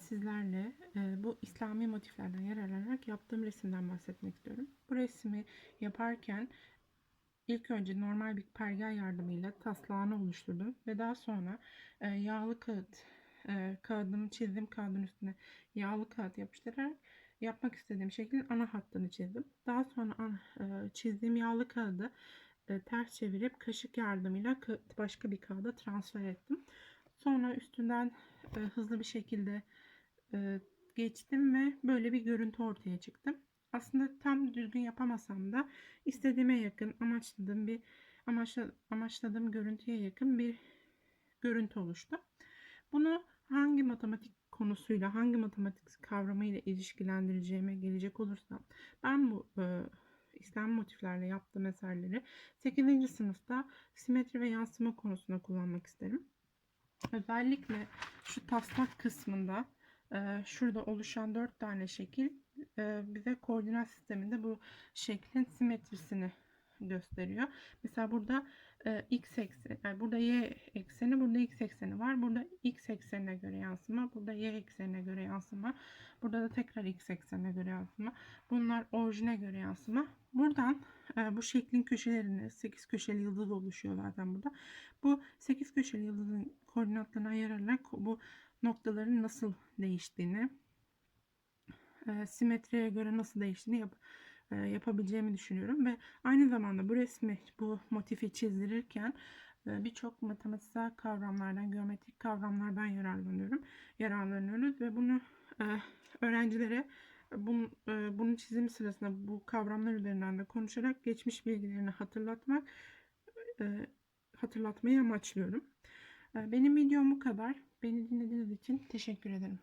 sizlerle e, bu İslami motiflerden yararlanarak yaptığım resimden bahsetmek istiyorum. Bu resmi yaparken ilk önce normal bir pergel yardımıyla taslağını oluşturdum ve daha sonra e, yağlı kağıt e, kağıdımı çizdim kağıdın üstüne yağlı kağıt yapıştırarak yapmak istediğim şeklin ana hattını çizdim. Daha sonra e, çizdiğim yağlı kağıdı e, ters çevirip kaşık yardımıyla ka- başka bir kağıda transfer ettim. Sonra üstünden e, hızlı bir şekilde e, geçtim ve böyle bir görüntü ortaya çıktı. Aslında tam düzgün yapamasam da istediğime yakın amaçladığım bir amaçla, amaçladığım görüntüye yakın bir görüntü oluştu. Bunu hangi matematik konusuyla, hangi matematik kavramıyla ilişkilendireceğime gelecek olursam ben bu e, İslam motiflerle yaptığım eserleri 8. sınıfta simetri ve yansıma konusunda kullanmak isterim. Özellikle şu taslak kısmında e, şurada oluşan dört tane şekil e, bize koordinat sisteminde bu şeklin simetrisini gösteriyor. Mesela burada e, x ekseni, yani burada y ekseni, burada x ekseni var. Burada x eksenine göre yansıma, burada y eksenine göre yansıma, burada da tekrar x eksenine göre yansıma. Bunlar orijine göre yansıma. Buradan e, bu şeklin köşelerini 8 köşeli yıldız oluşuyor zaten burada. Bu 8 köşeli yıldızın koordinatlarına ayırarak bu noktaların nasıl değiştiğini, e, simetriye göre nasıl değiştiğini yap, yapabileceğimi düşünüyorum ve aynı zamanda bu resmi, bu motifi çizdirirken e, birçok matematiksel kavramlardan, geometrik kavramlardan yararlanıyorum, yararlanıyoruz ve bunu e, öğrencilere bunun, e, bunun çizimi sırasında bu kavramlar üzerinden de konuşarak geçmiş bilgilerini hatırlatmak, e, hatırlatmayı amaçlıyorum. E, Benim videom bu kadar. Beni dinlediğiniz için teşekkür ederim.